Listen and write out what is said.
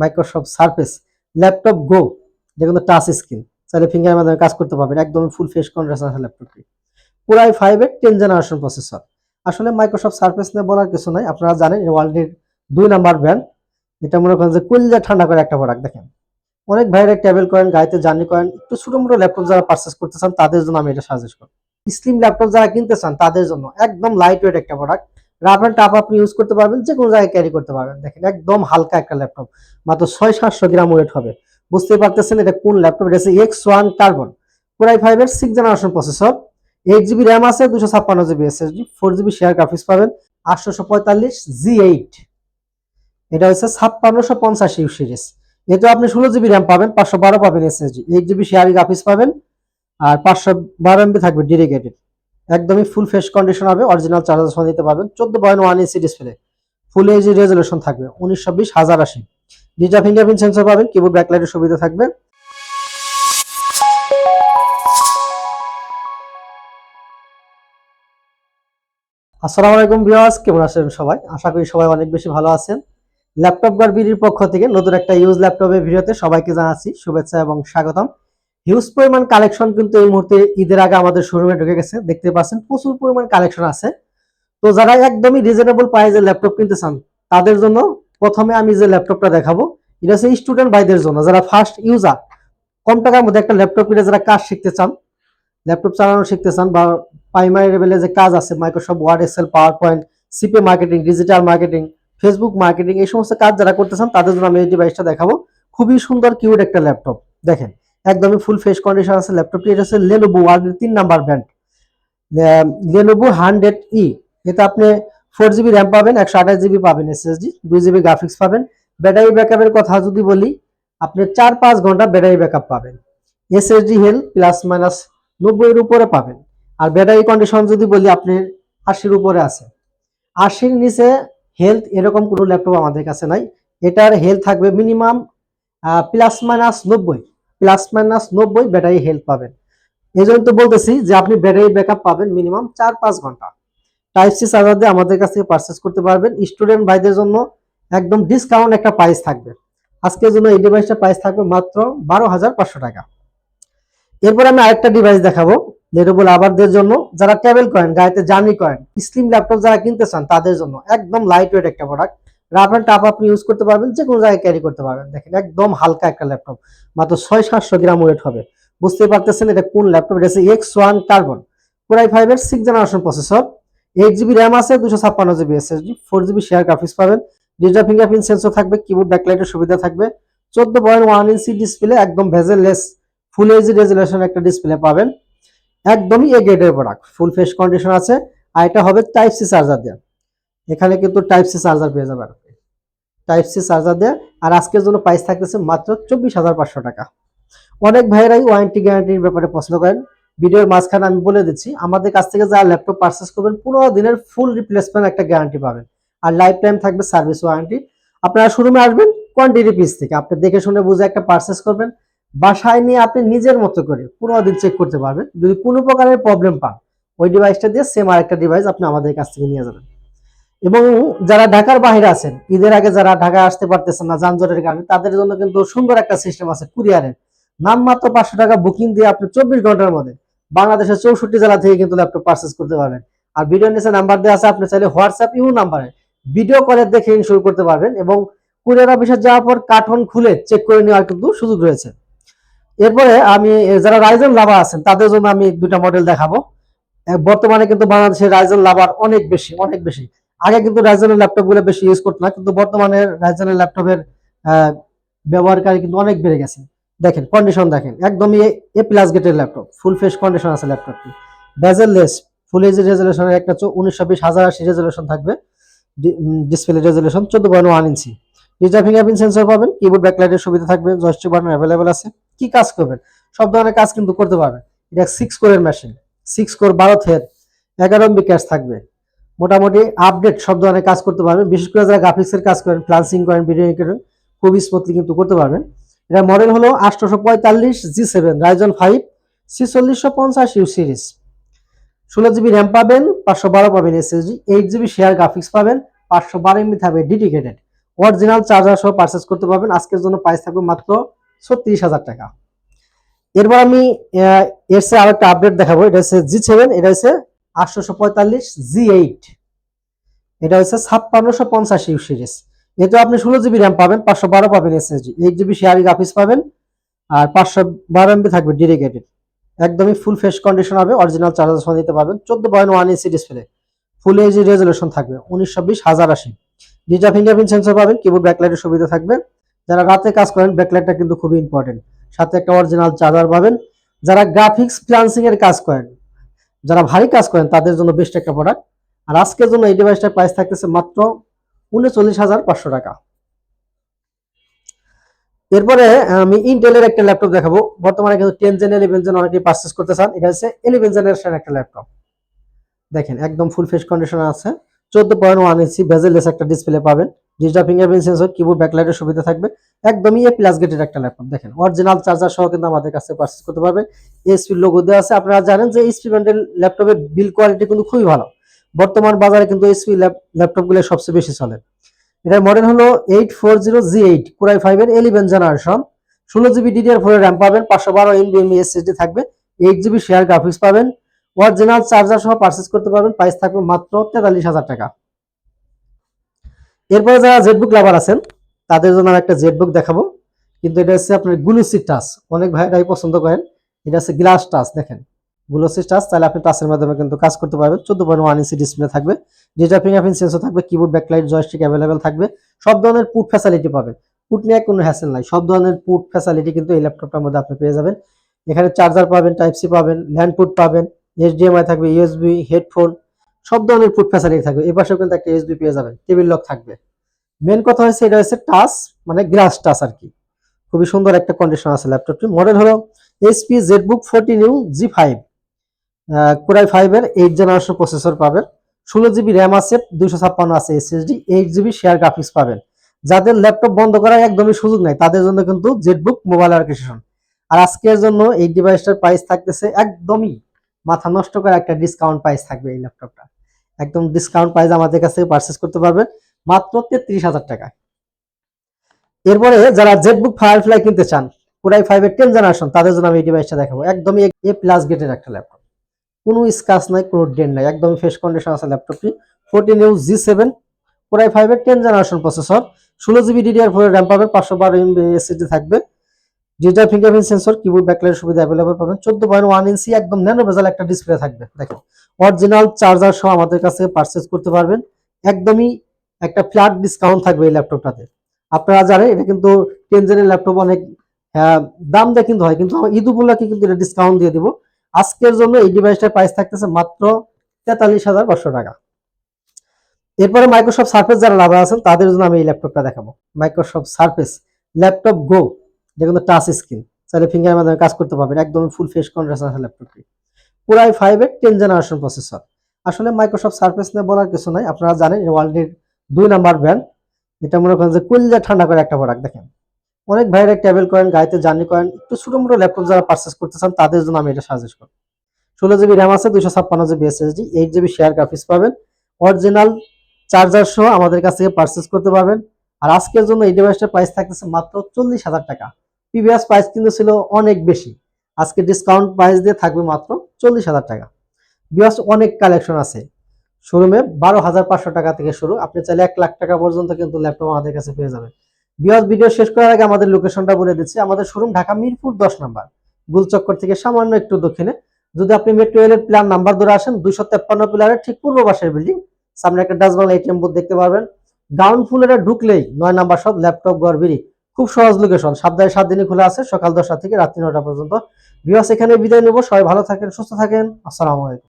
Microsoft surface laptop গো কিন্তু touch screen চাইলে ফিঙ্গারের মাধ্যমে কাজ করতে পারবেন, একদম ফুল ফেস কন্ডিশন আছে ল্যাপটপটি পুরাই ফাইভের টেন জেনারেশন প্রসেসর আসলে মাইক্রোসফট সার্ফেস নিয়ে বলার কিছু নাই, আপনারা জানেন ওয়ার্ল্ডের দুই নাম্বার ব্র্যান্ড এটা মনে করেন যে কুলজা ঠান্ডা করে একটা প্রোডাক্ট দেখেন। অনেক ভাইরা ট্রাভেল করেন, গাড়িতে জার্নি করেন, একটু ছোট মোটো ল্যাপটপ যারা পারচেস করতে চান, তাদের জন্য আমি এটা সাজেস্ট করি স্লিম ল্যাপটপ যারা কিনতে চান, তাদের জন্য একদম লাইট ওয়েট একটা প্রোডাক্ট রাফ টাফ আপনি ইউজ করতে পারবেন যে কোনো জায়গায় ক্যারি করতে পারবেন। দেখেন, একদম হালকা একটা ল্যাপটপ মাত্র ছয় সাতশো গ্রাম ওয়েট হবে। বুঝতেই পারতেছেন এটা কোন ল্যাপটপ এটা হচ্ছে X one carbon core i ফাইভের six generation processor eight GB RAM আছে দুশো ছাপ্পান্ন GB SSD four GB share graphics পাবেন, আটশোশো পঁয়তাল্লিশ জি এইট এটা হচ্ছে ছাপ্পান্নশো পঞ্চাশ ইউ সিরিজ এতে আপনি ষোলো জিবি র্যাম পাবেন, পাঁচশো বারো পাবেন SSD eight GB share graphics পাবেন, আর পাঁচশো বারো এমবি থাকবে ডেডিকেটেড একদমই ফুল ফ্রেশ কন্ডিশন হবে অরিজিনাল চার্জার সহ নিতে পারবেন। চোদ্দ point one inch display full HD resolution থাকবে, উনিশশো বিশ হাজার আশি। ডিজিটাল ফিঙ্গারপ্রিন্ট সেন্সর পাবেন কিবোর্ড ব্যাকলাইটের সুবিধা থাকবে। আসসালামু আলাইকুম ভিউয়ার্স কেমন আছেন সবাই? আশা করি সবাই অনেক বেশি ভালো আছেন। ল্যাপটপ গার্বিডির পক্ষ থেকে নতুন একটা ইউজ ল্যাপটপের ভিডিওতে সবাইকে জানাচ্ছি শুভেচ্ছা এবং স্বাগতম। হিউজ পরিমাণ কালেকশন কিন্তু এই মুহূর্তে ঈদের আগে আমাদের শোরুমে ঢুকে গেছে। দেখতে পাচ্ছেন, প্রচুর পরিমাণ কালেকশন আছে। তো যারা একদমই রিজনেবল প্রাইসে ল্যাপটপ কিনতে চান, তাদের জন্য প্রথমে আমি যে ল্যাপটপটা দেখাবো, এটা হচ্ছে স্টুডেন্ট ভাইদের জন্য। যারা ফার্স্ট ইউজার কম টাকার মধ্যে একটা ল্যাপটপ কিনে যারা কাজ শিখতে চান ল্যাপটপ চালানো শিখতে চান বা প্রাইমারি লেভেলে যে কাজ আছে Microsoft Word Excel PowerPoint সিপে marketing digital marketing Facebook marketing এই সমস্ত কাজ যারা করতে চান, তাদের জন্য আমি এই ডিভাইসটা দেখাবো। খুবই সুন্দর কিউট একটা ল্যাপটপ দেখেন একদমই ফুল ফ্রেশ কন্ডিশন আছে ল্যাপটপটি এটা হচ্ছে লেনোভো ওয়ার্ল্ডের তিন number brand Lenovo hundred E এতে আপনি ফোর জিবি র্যাম পাবেন, একশো আঠাশ জিবি পাবেন এসএসডি দুই জিবি গ্রাফিক্স পাবেন। ব্যাটারি ব্যাকআপের কথা যদি বলি, আপনি চার পাঁচ ঘণ্টা ব্যাটারি ব্যাকআপ পাবেন। এসএসডি হেল প্লাস মাইনাস নব্বইয়ের উপরে পাবেন। আর ব্যাটারি কন্ডিশন যদি বলি, আপনি আশির উপরে আছে। আশির নিচে হেলথ এরকম কোনো ল্যাপটপ আমাদের কাছে নাই। এটার হেলথ থাকবে মিনিমাম প্লাস মাইনাস নব্বই। প্লাস মাইনাস নব্বই ব্যাটারি হেলথ পাবেন। এই জন্য তো বলতেছি যে আপনি ব্যাটারি ব্যাকআপ পাবেন মিনিমাম চার পাঁচ ঘণ্টা। টাইপ সি চার্জার দিয়ে আমাদের কাছ থেকে পারচেস করতে পারবেন। স্টুডেন্ট ভাইদের জন্য একদম ডিসকাউন্ট একটা প্রাইস থাকবে। আজকের জন্য এই ডিভাইসটার প্রাইস থাকবে মাত্র বারো হাজার পাঁচশো টাকা। এরপর আমি আরেকটা ডিভাইস দেখাবো লেটেবল আবারদের জন্য। যারা ট্রাভেল করেন, গাড়িতে জার্নি করেন স্লিম ল্যাপটপ যারা কিনতে চান, তাদের জন্য একদম লাইট ওয়েট একটা প্রোডাক্ট রাফ অ্যান্ড টাফ আপনি ইউজ করতে পারবেন যে কোনো জায়গায় ক্যারি করতে পারবেন। দেখেন, একদম হালকা একটা ল্যাপটপ মাত্র ছয় সাতশো গ্রাম ওয়েট হবে। বুঝতেই পারতেছেন এটা কোন ল্যাপটপ এটা হচ্ছে X one carbon core i ফাইভের six generation processor eight GB RAM আছে, দুশো ছাপ্পান্ন GB S SSD four GB share graphics পাবেন। ডিজিটাল ফিঙ্গারপ্রিন্ট সেন্সর থাকবে কিবোর্ড ব্যাকলাইটের সুবিধা থাকবে। চোদ্দ পয়েন্ট ওয়ান ইঞ্চি ডিসপ্লে একদম ভেজেললেস ফুল এইচডি রেজুলেশন একটা ডিসপ্লে পাবেন। একদমই এ গ্রেডের প্রোডাক্ট ফুল ফেস কন্ডিশন আছে। আর এটা হবে টাইপ সি চার্জার দেওয়া এখানে কিন্তু টাইপ সি চার্জার পেয়ে যাবেন। টাইপ সি চার্জার দেওয়া আর আজকের জন্য প্রাইস থাকতেছে মাত্র চব্বিশ হাজার পাঁচশো টাকা। অনেক ভাইয়েরাই ওয়ারেন্টি গ্যারান্টির ব্যাপারে পছন্দ করেন। ভিডিওর মাঝখানে আমি বলে দিচ্ছি, আমাদের কাছ থেকে যারা ল্যাপটপ পারচেস করবেন, পনেরো দিনের ফুল রিপ্লেসমেন্ট একটা গ্যারান্টি পাবেন। আর লাইফ টাইম থাকবে সার্ভিস ওয়ারেন্টি আপনারা শোরুমে আসবেন কোয়ান্টিটি পিস থেকে। আপনি দেখে শুনে বুঝে একটা পারচেস করবেন। বাসায় নিয়ে আপনি নিজের মতো করে পুরো দিন চেক করতে পারবেন। যদি কোনো প্রকারের প্রবলেম পান, ওই ডিভাইসটা দিয়ে সেম আরেকটা ডিভাইস আপনি আমাদের কাছ থেকে নিয়ে যাবেন। এবং যারা ঢাকার বাইরে আছেন, ঈদের আগে যারা ঢাকায় আসতে পারতেছেন না যানজটের কারণে, তাদের জন্য কিন্তু সুন্দর একটা সিস্টেম আছে কুরিয়ারের। নাম মাত্র পাঁচশো টাকা বুকিং দিয়ে আপনি চব্বিশ ঘণ্টার মধ্যে বাংলাদেশের চৌষট্টি জেলা থেকে কিন্তু ল্যাপটপ পারচেস করতে পারবেন। আর ভিডিও নিচে নাম্বার দেওয়া আছে, আপনি চাইলে হোয়াটসঅ্যাপ ইউ নাম্বারে ভিডিও কলে দেখে ইনশোর করতে পারবেন এবং কুরিয়ার অফিসে যাওয়ার পর কার্টন খুলে চেক করে নেওয়ার কিন্তু সুযোগ রয়েছে। এরপরে আমি যারা রাইজন লাভা আছেন, তাদের জন্য আমি দুটা মডেল দেখাবো। বর্তমানে কিন্তু বাংলাদেশের রাইজন লাভার অনেক বেশি অনেক বেশি। আগে কিন্তু রাইজেনের ল্যাপটপগুলো বেশি ইউজ করতো না, কিন্তু বর্তমানে রাইজেনের ল্যাপটপের ব্যবহারকারী কিন্তু অনেক বেড়ে গেছে। দেখেন কন্ডিশন দেখেন, একদমই এ প্লাস গেটের ল্যাপটপ ফুল ফ্রেশ কন্ডিশন আছে ল্যাপটপটি বেজেললেস ফুল এইচ রেজলিউশনের একটা উনিশশো বিশ, হাজার আশি রেজলিউশন থাকবে। ডিসপ্লে রেজলিউশন চোদ্দ point one inch. Digital fingerprint sensor পাবেন কিবোর্ড ব্যাকলাইটের সুবিধা থাকবে জয়স্টিক বাটন অ্যাভেলেবেল আছে। কি কাজ করবেন? সব ধরনের কাজ কিন্তু করতে পারবেন। এটা সিক্স কোরের মেশিন সিক্স কোর বারো থের এগারো এমবি ক্যাশ থাকবে। মোটামুটি আপডেট সব ধরনের কাজ করতে পারবেন। বিশেষ করে যারা গ্রাফিক্সের কাজ করেন ফ্লান্সিং করেন ভিডিও করেন খুবই স্মুথলি কিন্তু করতে পারবেন। এটা মডেল হলো আটশোশো পঁয়তাল্লিশ জি সেভেন রাইজন ফাইভ ছিচল্লিশশো পঞ্চাশ ইউ সিরিজ ষোলো জিবি র্যাম পাবেন, পাঁচশো বারো পাবেন SSD eight GB share graphics পাবেন, পাঁচশো বারো এমবি থাকবে ডেডিকেটেড অরিজিনাল চার্জার সহ পারচেস করতে পারবেন, আজকের জন্য প্রাইস থাকবে মাত্র ছত্রিশ হাজার টাকা। এরপর আমি এর সে আরেকটা আপডেট দেখাবো। এটা হচ্ছে জি সেভেন এটা হচ্ছে আটশোশো পঁয়তাল্লিশ জি এইট। এটা হচ্ছে ইউ সিরিজ এতে আপনি ষোলো জিবি র্যাম পাবেন, পাঁচশো বারো পাবেন এইট জিবি পাবেন, আর পাঁচশো বারো এমবি থাকবে একদমই ফুল ফ্রেশ কন্ডিশন হবে original charger point one full থাকবে, উনিশশো বিশ হাজার আশি। সেন্সর পাবেন সুবিধা যারা রাতে কাজ করেন ব্যাকলাইটটা কিন্তু খুবই ইম্পর্টেন্ট সাথে একটা অরিজিনাল চার্জার পাবেন। যারা গ্রাফিক্স ফ্রিলান্সিং এর কাজ করেন যারা ভারী কাজ করেন, তাদের জন্য বেস্ট একটা প্রোডাক্ট আর আজকের জন্য এই ডিভাইসটার প্রাইস থাকতেছে মাত্র উনচল্লিশ হাজার পাঁচশো টাকা। এরপরে আমি ইন্টেলের একটা ল্যাপটপ দেখাবো। বর্তমানে কিন্তু টেন জেন ইলেভেন জেন অনেকে পারচেস করতে চান। এটা হচ্ছে ইলেভেন জেনারেশন একটা ল্যাপটপ দেখেন, একদম ফুল ফেস কন্ডিশন আছে। চোদ্দ পয়েন্ট ওয়ান ইঞ্চি বেজেলেস একটা ডিসপ্লে পাবেন। ডিজিটাল ফিঙ্গারপ্রিন্ট সেন্সর কিবোর্ড ব্যাকলাইটের সুবিধা থাকবে। একদমই এ প্লাস গেটের একটা ল্যাপটপ দেখেন অরিজিনাল চার্জার সহ কিন্তু আমাদের কাছে পারচেস করতে পারবেন। এসপি লোগো দেওয়া আছে। আপনারা জানেন যে এইচপি ব্র্যান্ডের ল্যাপটপের বিল কোয়ালিটি কিন্তু খুবই ভালো। বর্তমান বাজারে কিন্তু এইচপি ল্যাপটপগুলো সবচেয়ে বেশি চলে। এটার মডেল হলো eight four zero G eight core i five এর ইলেভেন জেনারেশন ষোলো জিবি ডিডিআর ফোর র্যাম পাবেন। পাঁচশো বারো এমবি এসএসডি থাকবে। এইট জিবি শেয়ার গ্রাফিক্স পাবেন। অরিজিনাল চার্জার সহ পারচেস করতে পারবেন। প্রাইস থাকবে মাত্র তেতাল্লিশ হাজার টাকা। এরপরে যারা জেটবুক লাভার আছেন, তাদের জন্য আমি একটা জেটবুক দেখাবো। কিন্তু এটা হচ্ছে আপনার গ্লুসি টাচ অনেক ভাইরাই পছন্দ করেন। এটা হচ্ছে গ্লাস টাচ দেখেন। গ্লুসি টাচ তাহলে আপনি টাচের মাধ্যমে কিন্তু কাজ করতে পারবেন। চোদ্দ পয়েন্ট ওয়ান ইঞ্চি ডিসপ্লে থাকবে। ডিজিটাল ফিঙ্গারপ্রিন্ট সেন্সর থাকবে কিবোর্ড ব্যাকলাইট জয়স্টিক অ্যাভেলেবেল থাকবে। সব ধরনের পুট ফ্যাসিলিটি পাবেন। পুট নিয়ে কোনো হ্যাসেল নাই। সব ধরনের পুট ফ্যাসিলিটি কিন্তু এই ল্যাপটপটার মধ্যে আপনি পেয়ে যাবেন। এখানে চার্জার পাবেন টাইপ সি পাবেন ল্যান্ড পুট পাবেন। এইচডিএমআই থাকবে ইউএসবি হেডফোন সব ধরনের পুট ফ্যাসিলিটি থাকবে। এই পাশেও কিন্তু একটা ইউএসবি পেয়ে যাবেন টেবিল লক থাকবে। মেন কথা হচ্ছে এটা হচ্ছে টাচ মানে গ্লাস টাচ আর কি। খুবই সুন্দর একটা কন্ডিশন আছে ল্যাপটপটি মডেল হলো HP ZBook fourteen U G five core i ফাইভের এইট জেনারেশন প্রসেসর পাবেন। ষোলো জিবি র্যাম আছে দুশো ছাপ্পান্ন আছে SSD eight GB share graphics পাবেন। যাদের ল্যাপটপ বন্ধ করার একদমই সুযোগ নাই, তাদের জন্য কিন্তু জেটবুক মোবাইল অ্যাপ্লিকেশন আর আজকের জন্য এই ডিভাইসটার প্রাইস থাকতেছে একদমই মাথা নষ্ট করে একটা ডিসকাউন্ট প্রাইস থাকবে এই ল্যাপটপটা একদম ডিসকাউন্ট প্রাইস আমাদের কাছে পারচেস করতে পারবেন মাত্র তেত্রিশ হাজার টাকা। এরপরে যারা জেটবুক ফায়ারফ্লাই কিনতে চান পুরাই ফাইভের টেন জেনারেশন তাদের জন্য আমি এই ডিভাইসটা দেখাবো। একদমই এ প্লাস গেটের একটা ল্যাপটপ কোনো স্কাচ নাই, কোনো ডেন নাই, একদমই ফ্রেশ কন্ডিশন আছে ল্যাপটপটি ফোরটিন ইউ জি সেভেন পুরাই ফাইভের টেন জেনারেশন প্রসেসর ষোলো জিবি ডিডিআর ফোর র্যাম পাবেন, পাঁচশো বারো এমবি এসএসডি থাকবে। Digital fingerprint sensor keyboard backlight সুবিধা অ্যাভেলেবল পাবেন। চোদ্দ পয়েন্ট ওয়ান ইঞ্চি একদম ন্যানো বেজাল একটা ডিসপ্লে থাকবে দেখেন অরিজিনাল চার্জার সহ আমাদের কাছে পারচেস করতে পারবেন। একদমই একটা ফ্ল্যাট ডিসকাউন্ট থাকবে এই ল্যাপটপটাতে আপনারা জানেন এটা কিন্তু টেন জেনের ল্যাপটপ অনেক আহ, দাম দিয়ে কিন্তু হয় কিন্তু ঈদ উপলক্ষে কিন্তু এটা ডিসকাউন্ট দিয়ে দিব। আজকের জন্য এই ডিভাইসটার প্রাইস থাকতেছে মাত্র তেতাল্লিশ হাজার পাঁচশো টাকা। এরপরে মাইক্রোসফট সার্ফেস যারা লাভ আছেন তাদের জন্য আমি এই ল্যাপটপটা দেখাবো। মাইক্রোসফট সার্ফেস ল্যাপটপ গো কিন্তু টাচ স্ক্রিন চাইলে ফিঙ্গারের মাধ্যমে কাজ করতে পারবেন, একদম ফুল ফেস কন্ডিশন আছে ল্যাপটপটি পুরাই ফাইভের টেন জেনারেশন প্রসেসর আসলে মাইক্রোসফট সার্ফেস নিয়ে বলার কিছু নাই, আপনারা জানেন ওয়ার্ল্ডের দুই নাম্বার ব্র্যান্ড এটা মনে করেন যে কুলিজা ঠান্ডা করে একটা প্রোডাক্ট দেখেন। অনেক ভাইরা ট্রাভেল করেন, গাড়িতে জার্নি করেন, একটু ছোট মোটো ল্যাপটপ যারা পারচেস করতে চান, তাদের জন্য আমি এটা সাজেস্ট করি ষোলো জিবি র্যাম আছে, দুইশো ছাপ্পান্ন GB SSD eight GB share graphics পাবেন। অরিজিনাল চার্জার সহ আমাদের কাছ থেকে পারচেস করতে পারবেন। আর আজকের জন্য এই ডিভাইসটার প্রাইস থাকতেছে মাত্র চল্লিশ হাজার টাকা। প্রিভিয়াস প্রাইস কিন্তু ছিল অনেক বেশি। আজকে ডিসকাউন্ট প্রাইস দিয়ে থাকবে মাত্র চল্লিশ হাজার টাকা। বিকজ অনেক কালেকশন আছে। শোরুমে বারো হাজার পাঁচশো টাকা থেকে শুরু। আপনি চাইলে এক লাখ টাকা পর্যন্ত কিন্তু ল্যাপটপ আমাদের কাছে পেয়ে যাবেন। বিকজ ভিডিও শেষ করার আগে আমাদের লোকেশনটা বলে দিচ্ছি। আমাদের শোরুম ঢাকা মিরপুর দশ নাম্বার। গুলচক্কর থেকে সামান্য একটু দক্ষিণে। যদি আপনি মেট্রো রেলের প্ল্যান নাম্বার ধরে আসেন, দুইশো তেপ্পান্ন প্লারের ঠিক পূর্ব পাশের বিল্ডিং সামনে একটা ডাসবাংলা এটিএম বুথ দেখতে পারবেন। গ্রাউন্ড ফ্লোরে ঢুকলেই নয় নাম্বার সব ল্যাপটপ গড় গড়বিরি খুব সহজ লোকেশন সপ্তাহে সাত দিনই খোলা আছে, সকাল দশটা থেকে রাত্রি নটা পর্যন্ত। বিবাস এখানে বিদায় নেব। সবাই ভালো থাকেন, সুস্থ থাকেন। আসসালামু আলাইকুম।